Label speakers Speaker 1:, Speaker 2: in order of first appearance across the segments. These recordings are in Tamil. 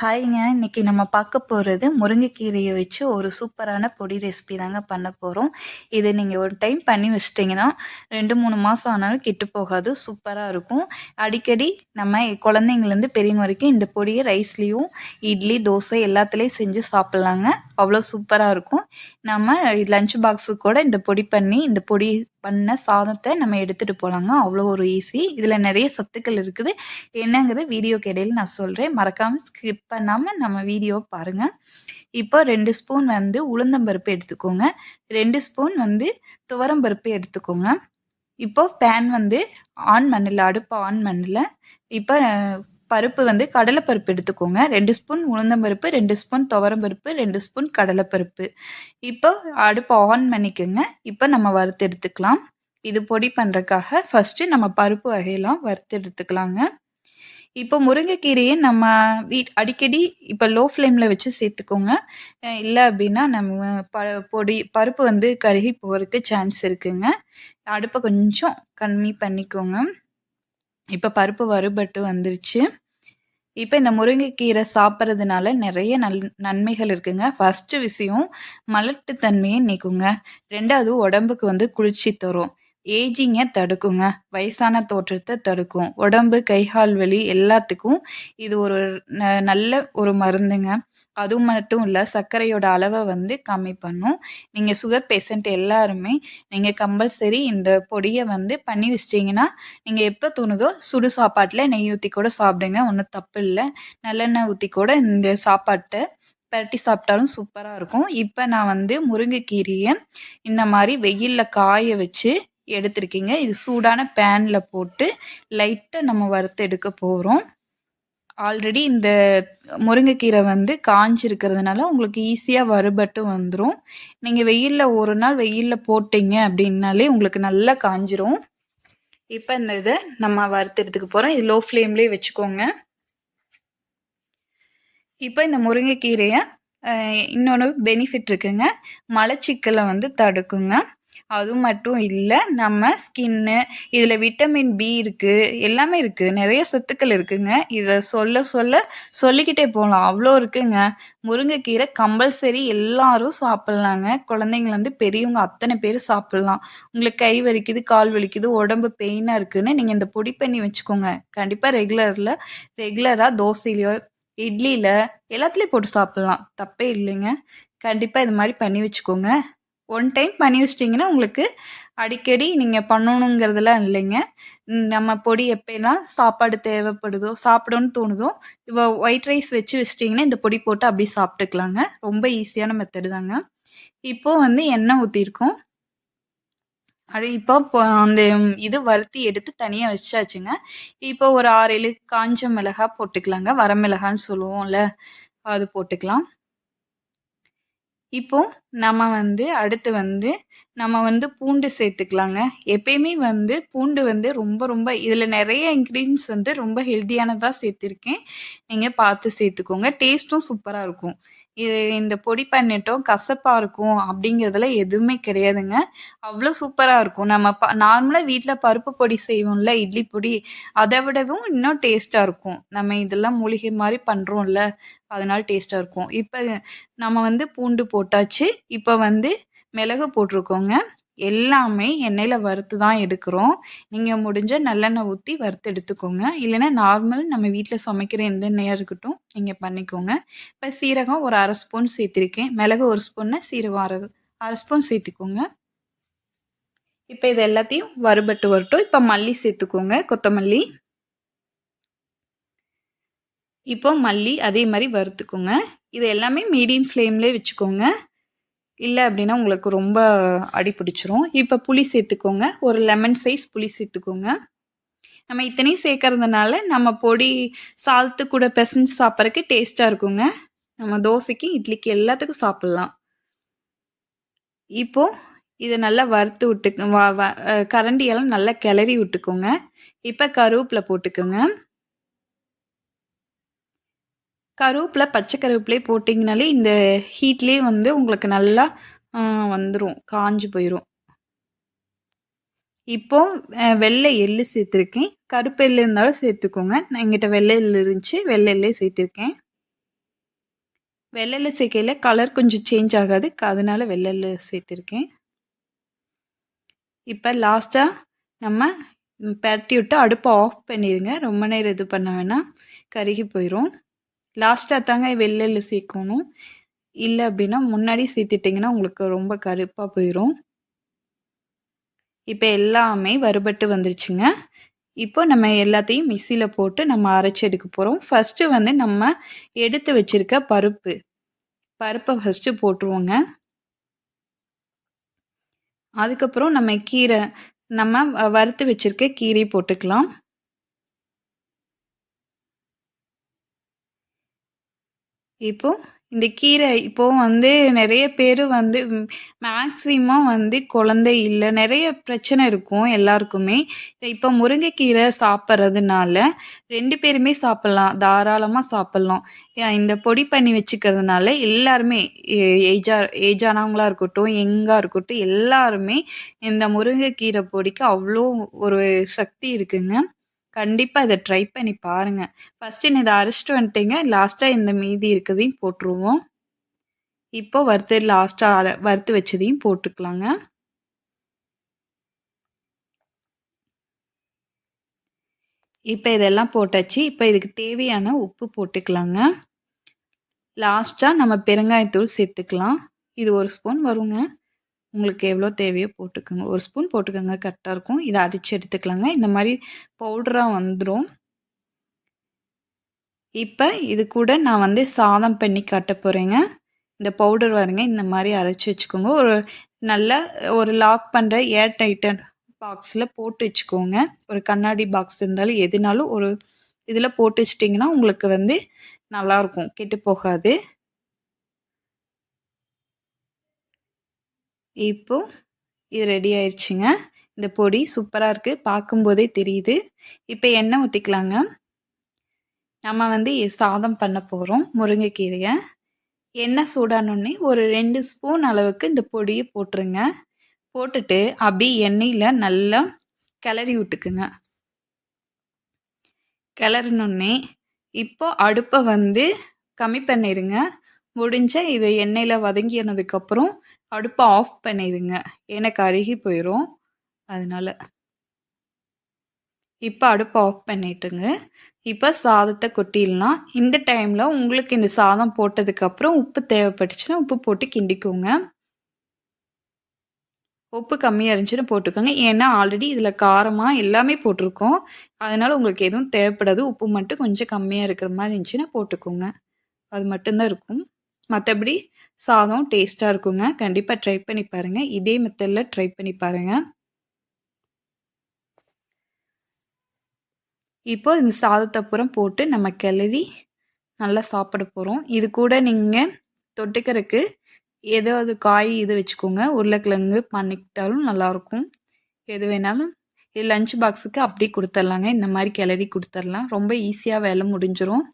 Speaker 1: ஹாய்ங்க. இன்னைக்கு நம்ம பார்க்க போகிறது முருங்கைக்கீரையை வச்சு ஒரு சூப்பரான பொடி ரெசிபி தாங்க பண்ண போகிறோம் இதை நீங்கள் ஒரு டைம் பண்ணி வச்சிட்டிங்கன்னா ரெண்டு மூணு மாதம் ஆனாலும் கெட்டு போகாது. சூப்பராக இருக்கும். அடிக்கடி நம்ம குழந்தைங்கலேருந்து பெரியவங்க வரைக்கும் இந்த பொடியை ரைஸ்லேயும் இட்லி தோசை எல்லாத்துலேயும் செஞ்சு சாப்பிட்லாங்க. அவ்வளோ சூப்பராக இருக்கும். நம்ம லஞ்ச் பாக்ஸு கூட இந்த பொடி பண்ணி இந்த பொடி பண்ண சாதத்தை நம்ம எடுத்துகிட்டு போகலாங்க அவ்வளோ ஒரு ஈஸி இதில் நிறைய சத்துக்கள் இருக்குது. என்னங்கிறது வீடியோக்கு இடையில நான் சொல்கிறேன் மறக்காமல் ஸ்கிப் பண்ணாமல் நம்ம வீடியோ பாருங்கள் இப்போ ரெண்டு ஸ்பூன் வந்து உளுந்தம்பருப்பு எடுத்துக்கோங்க. ரெண்டு ஸ்பூன் வந்து துவரம்பருப்பு எடுத்துக்கோங்க. இப்போ பேன் வந்து ஆன் பண்ணல அடுப்பு ஆன் பண்ணல இப்போ பருப்பு வந்து கடலைப்பருப்பு எடுத்துக்கோங்க. ரெண்டு ஸ்பூன் உளுந்தம்பருப்பு ரெண்டு ஸ்பூன் துவரம்பருப்பு ரெண்டு ஸ்பூன் கடலைப்பருப்பு. இப்போ அடுப்பு ஆன் பண்ணிக்கோங்க. இப்போ நம்ம வறுத்து எடுத்துக்கலாம். இது பொடி பண்ணுறதுக்காக ஃபஸ்ட்டு நம்ம பருப்பு வகையெல்லாம் வறுத்து எடுத்துக்கலாங்க. இப்போ முருங்கைக்கீரையை நம்ம வீட் அடிக்கடி இப்போ லோ ஃப்ளேமில் வச்சு சேர்த்துக்கோங்க. இல்லை அப்படின்னா நம்ம ப பொடி பருப்பு வந்து கருகி போகிறதுக்கு சான்ஸ் இருக்குங்க. அடுப்பை கொஞ்சம் கம்மி பண்ணிக்கோங்க. இப்போ பருப்பு வறுபட்டு வந்துருச்சு. இப்போ இந்த முருங்கைக்கீரை சாப்பிட்றதுனால நிறைய நல் நன்மைகள் இருக்குங்க. ஃபஸ்ட்டு விஷயம் மலட்டுத்தன்மையை நீக்குங்க. ரெண்டாவது உடம்புக்கு வந்து குளிர்ச்சி தரும். ஏஜிங்கை தடுக்குங்க. வயசான தோற்றத்தை தடுக்கும். உடம்பு கைகால் வலி எல்லாத்துக்கும் இது ஒரு நல்ல ஒரு மருந்துங்க. அது மட்டும் இல்லை சர்க்கரையோட அளவை வந்து கம்மி பண்ணும். நீங்கள் சுகர் பேஷண்ட் எல்லாருமே நீங்கள் கம்பல்சரி இந்த பொடியை வந்து பண்ணி வச்சிட்டிங்கன்னா நீங்கள் எப்போ தோணுதோ சுடு சாப்பாட்டில் நெய் ஊற்றி கூட சாப்பிடுங்க ஒன்றும் தப்பு இல்லை. நல்லெண்ணெய் ஊற்றி கூட இந்த சாப்பாட்டை பரட்டி சாப்பிட்டாலும் சூப்பராக இருக்கும். இப்போ நான் வந்து முருங்கைக்கீரையை இந்த மாதிரி வெயிலில் காய வச்சு எடுத்திருக்கீங்க. இது சூடான பேனில் போட்டு லைட்டாக நம்ம வறுத்து எடுக்க போகிறோம் ஆல்ரெடி இந்த முருங்கைக்கீரை வந்து காஞ்சிருக்கிறதுனால உங்களுக்கு ஈஸியாக வறுபட்டு வந்துடும் நீங்கள் வெயிலில் ஒரு நாள் வெயிலில் போட்டிங்க அப்படின்னாலே உங்களுக்கு நல்லா காஞ்சிரும். இப்போ இந்த இதை நம்ம வறுத்து போகிறோம் இது லோ ஃப்ளேம்லேயே வச்சுக்கோங்க. இப்போ இந்த முருங்கைக்கீரையை இன்னொன்று பெனிஃபிட் இருக்குங்க. மலச்சிக்கலை வந்து தடுக்குங்க. அது மட்டும் இல்லை நம்ம ஸ்கின்னு இதில் விட்டமின் பி இருக்குது எல்லாமே இருக்குது நிறைய சத்துக்கள் இருக்குதுங்க இதை சொல்ல சொல்ல சொல்லிக்கிட்டே போகலாம் அவ்வளோ இருக்குங்க. முருங்கைக்கீரை கம்பல்சரி எல்லாரும் சாப்பிட்லாங்க. குழந்தைங்கலேருந்து பெரியவங்க அத்தனை பேர் சாப்பிட்லாம். உங்களுக்கு கை வலிக்குது கால் வலிக்குது உடம்பு பெயினாக இருக்குதுன்னு நீங்கள் இந்த பொடி பண்ணி வச்சுக்கோங்க. கண்டிப்பாக ரெகுலரில் ரெகுலராக தோசையிலையோ இட்லியில் எல்லாத்துலேயும் போட்டு சாப்பிட்லாம். தப்பே இல்லைங்க. கண்டிப்பாக இது மாதிரி பண்ணி வச்சுக்கோங்க. ஒன் டைம் பண்ணி வச்சிட்டிங்கன்னா உங்களுக்கு அடிக்கடி நீங்கள் பண்ணணுங்கிறதுலாம் இல்லைங்க. நம்ம பொடி எப்போலாம் சாப்பாடு தேவைப்படுதோ சாப்பிடணும்னு தோணுதோ இப்போ ஒயிட் ரைஸ் வச்சு வச்சிட்டிங்கன்னா இந்த பொடி போட்டு அப்படியே சாப்பிட்டுக்கலாங்க. ரொம்ப ஈஸியான மெத்தடு தாங்க. இப்போது வந்து எண்ணெய் ஊற்றிருக்கோம் அது இப்போ அந்த இது வறுத்தி எடுத்து தனியாக வச்சாச்சுங்க. இப்போ ஒரு ஆறு ஏழு காஞ்ச மிளகா போட்டுக்கலாங்க. வரமிளகான்னு சொல்லுவோம்ல அது போட்டுக்கலாம். இப்போ நம்ம வந்து அடுத்து வந்து நம்ம வந்து பூண்டு சேர்த்துக்கலாங்க. எப்பயுமே வந்து பூண்டு வந்து ரொம்ப ரொம்ப இதில் நிறைய இன்க்ரீடியன்ஸ் வந்து ரொம்ப ஹெல்த்தியானதாக சேர்த்துருக்கேன். நீங்கள் பார்த்து சேர்த்துக்கோங்க. டேஸ்ட்டும் சூப்பராக இருக்கும். இது இந்த பொடி பண்ணிட்டோம் கசப்பாக இருக்கும் அப்படிங்கிறதுல எதுவுமே கிடையாதுங்க. அவ்வளோ சூப்பராக இருக்கும். நம்ம ப நார்மலாக வீட்டில் பருப்பு பொடி செய்வோம்ல இட்லி பொடி அதை விடவும் இன்னும் டேஸ்ட்டாக இருக்கும். நம்ம இதெல்லாம் மூலிகை மாதிரி பண்ணுறோம்ல அதனால் டேஸ்ட்டாக இருக்கும். இப்போ நம்ம வந்து பூண்டு போட்டாச்சு. இப்போ வந்து மிளகு போட்டிருக்கோங்க. எல்லாமே எண்ணெயில் வறுத்து தான் எடுக்கிறோம். நீங்கள் முடிஞ்ச நல்லெண்ணெய் ஊற்றி வறுத்து எடுத்துக்கோங்க. இல்லைன்னா நார்மல் நம்ம வீட்டில் சமைக்கிற எந்த எண்ணெயாக இருக்கட்டும் நீங்கள் பண்ணிக்கோங்க. இப்போ சீரகம் ஒரு அரை ஸ்பூன் சேர்த்துருக்கேன். மிளகு ஒரு ஸ்பூன்னு சீரகம் அரை அரை ஸ்பூன் சேர்த்துக்கோங்க. இப்போ இது எல்லாத்தையும் வறுபட்டு வரட்டும். இப்போ மல்லி சேர்த்துக்கோங்க கொத்தமல்லி. இப்போ மல்லி அதே மாதிரி வறுத்துக்கோங்க. இது எல்லாமே மீடியம் ஃப்ளேம்லேயே வச்சுக்கோங்க. இல்லை அப்படின்னா உங்களுக்கு ரொம்ப அடி பிடிச்சிரும். இப்போ புளி சேர்த்துக்கோங்க. ஒரு லெமன் சைஸ் புளி சேர்த்துக்கோங்க. நம்ம இத்தனையும் சேர்க்கறதுனால நம்ம பொடி சால்த்து கூட பெசஞ்சு சாப்பிட்றதுக்கு டேஸ்ட்டாக இருக்குங்க. நம்ம தோசைக்கு இட்லிக்கு எல்லாத்துக்கும் சாப்பிட்லாம். இப்போது இதை நல்லா வறுத்து விட்டு கரண்டியெல்லாம் நல்லா கிளறி விட்டுக்கோங்க. இப்போ கருவேப்பில் போட்டுக்கோங்க. கருவேப்பிலை பச்சை கருவேப்பிலையே போட்டிங்கனாலே இந்த ஹீட்லேயே வந்து உங்களுக்கு நல்லா வந்துடும் காஞ்சு போயிடும் இப்போது வெள்ளை எள்ளு சேர்த்துருக்கேன். கருப்பு எள்ளு இருந்தாலும் சேர்த்துக்கோங்க. நான் எங்கிட்ட வெள்ளை எள்ளு இருந்துச்சு. வெள்ளை எள்ளே சேர்த்துருக்கேன். வெள்ளெல்ல சேர்க்கையில் கலர் கொஞ்சம் சேஞ்ச் ஆகாது. அதனால வெள்ளெல்ல சேர்த்துருக்கேன். இப்போ லாஸ்ட்டாக நம்ம பரட்டி விட்டு அடுப்பை ஆஃப் பண்ணிடுங்க ரொம்ப நேரம் இது பண்ண வேணாம். கருகி போயிடும் லாஸ்ட்டாக தாங்க வெள்ளெல்லு சேர்க்கணும். இல்லை அப்படின்னா முன்னாடி சேர்த்துட்டிங்கன்னா உங்களுக்கு ரொம்ப கருப்பாக போயிடும் இப்போ எல்லாமே வறுபட்டு வந்துருச்சுங்க. இப்போ நம்ம எல்லாத்தையும் மிக்சியில் போட்டு நம்ம அரைச்சி எடுக்க போகிறோம் ஃபஸ்ட்டு வந்து நம்ம எடுத்து வச்சுருக்க பருப்பு. பருப்பை ஃபஸ்ட்டு போட்டுருவோங்க. அதுக்கப்புறம் நம்ம கீரை நம்ம வறுத்து வச்சுருக்க கீரை போட்டுக்கலாம். இப்போது இந்த கீரை இப்போது வந்து நிறைய பேர் வந்து மேக்ஸிமம் வந்து குழந்தை இல்லை. நிறைய பிரச்சனை இருக்கும் எல்லாருக்குமே. இப்போ முருங்கைக்கீரை சாப்பிட்றதுனால ரெண்டு பேருமே சாப்பிட்லாம். தாராளமாக சாப்பிட்லாம். இந்த பொடி பண்ணி வச்சுக்கிறதுனால எல்லாருமே ஏஜா ஏஜானவங்களாக இருக்கட்டும் எங்காக இருக்கட்டும் எல்லாருமே இந்த முருங்கைக்கீரை பொடிக்கு அவ்வளோ ஒரு சக்தி இருக்குங்க. கண்டிப்பாக இதை ட்ரை பண்ணி பாருங்கள் ஃபஸ்ட்டு இதை அரைச்சிட்டு வந்துட்டீங்க. லாஸ்ட்டாக இந்த மீதி இருக்கிறதையும் போட்டுருவோம். இப்போ வறுத்து லாஸ்ட்டாக வறுத்து வச்சதையும் போட்டுக்கலாங்க. இப்போ இதெல்லாம் போட்டாச்சு. இப்போ இதுக்கு தேவையான உப்பு போட்டுக்கலாங்க. லாஸ்ட்டாக நம்ம பெருங்காயத்தூள் சேர்த்துக்கலாம். இது ஒரு ஸ்பூன் வருங்க. உங்களுக்கு எவ்வளோ தேவையோ போட்டுக்கோங்க. ஒரு ஸ்பூன் போட்டுக்கோங்க கரெக்டாக இருக்கும். இதை அடித்து எடுத்துக்கலாங்க. இந்த மாதிரி பவுடராக வந்துடும் இப்போ இது கூட நான் வந்து சாதம் பண்ணி காட்ட போகிறேங்க இந்த பவுடர் வருங்க இந்த மாதிரி அரைச்சி வச்சுக்கோங்க. ஒரு நல்ல ஒரு லாக் பண்ணுற ஏர் டைட்டன் பாக்ஸில் போட்டு வச்சுக்கோங்க. ஒரு கண்ணாடி பாக்ஸ் இருந்தாலும் எதுனாலும் ஒரு இதில் போட்டு வச்சிட்டிங்கன்னா உங்களுக்கு வந்து நல்லாயிருக்கும் கெட்டு போகாது. இப்போது இது ரெடி ஆயிடுச்சுங்க இந்த பொடி சூப்பராக இருக்குது பார்க்கும்போதே தெரியுது. இப்போ எண்ணெய் ஊற்றிக்கலாங்க நம்ம வந்து சாதம் பண்ண போகிறோம் முருங்கைக்கீரையை. எண்ணெய் சூடானோடனே ஒரு ரெண்டு ஸ்பூன் அளவுக்கு இந்த பொடியை போட்டுருங்க. போட்டுட்டு அப்படி எண்ணெயில் நல்லா கிளறி விட்டுக்குங்க. கிளறினோடனே இப்போ அடுப்பை வந்து கம்மி பண்ணிடுங்க முடிஞ்ச இது எண்ணெயில் வதங்கினதுக்கப்புறம் அடுப்பை ஆஃப் பண்ணிடுங்க. எனக்கு அருகி போயிடும் அதனால் இப்போ அடுப்பை ஆஃப் பண்ணிட்டுங்க. இப்போ சாதத்தை கொட்டிடலாம். இந்த டைமில் உங்களுக்கு இந்த சாதம் போட்டதுக்கப்புறம் உப்பு தேவைப்பட்டுச்சுன்னா உப்பு போட்டு கிண்டிக்கோங்க. உப்பு கம்மியாக இருந்துச்சுன்னு போட்டுக்கோங்க. ஏன்னா ஆல்ரெடி இதில் காரமாக எல்லாமே போட்டிருக்கோம். அதனால் உங்களுக்கு எதுவும் தேவைப்படாது. உப்பு மட்டும் கொஞ்சம் கம்மியாக இருக்கிற மாதிரி இருந்துச்சுன்னா போட்டுக்கோங்க. அது மட்டும்தான் இருக்கும். மற்றபடி சாதம் டேஸ்ட்டாக இருக்குங்க. கண்டிப்பாக ட்ரை பண்ணி பாருங்கள் இதே மெத்தடில் ட்ரை பண்ணி பாருங்கள் இப்போ இந்த சாதத்தை அப்புறம் போட்டு நம்ம கிளறி நல்லா சாப்பிட போகிறோம் இது கூட நீங்கள் தொட்டுக்கிறதுக்கு ஏதாவது காய் இது வச்சுக்கோங்க. உருளைக்கிழங்கு பண்ணிக்கிட்டாலும் நல்லாயிருக்கும் எது வேணாலும் இது லஞ்ச் பாக்ஸுக்கு அப்படியே கொடுத்துர்லாங்க. இந்த மாதிரி கிளறி கொடுத்துர்லாம். ரொம்ப ஈஸியாக வேலை முடிஞ்சிடும்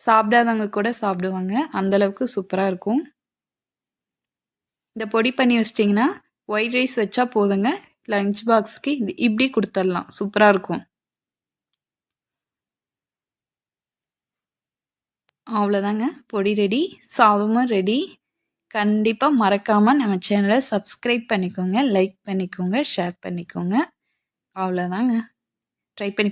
Speaker 1: சாப்பிடாதவங்க கூட சாப்பிடுவாங்க. அந்தளவுக்கு சூப்பராக இருக்கும். இந்த பொடி பண்ணி வச்சிட்டிங்கன்னா ஒயிட் ரைஸ் வச்சா போதுங்க. லஞ்ச் பாக்ஸுக்கு இது இப்படி கொடுத்துடலாம். சூப்பராக இருக்கும். அவ்வளோதாங்க பொடி ரெடி சாதமும் ரெடி கண்டிப்பாக மறக்காமல் நம்ம சேனலை சப்ஸ்கிரைப் பண்ணிக்கோங்க லைக் பண்ணிக்கோங்க ஷேர் பண்ணிக்கோங்க. அவ்வளோதாங்க ட்ரை பண்ணி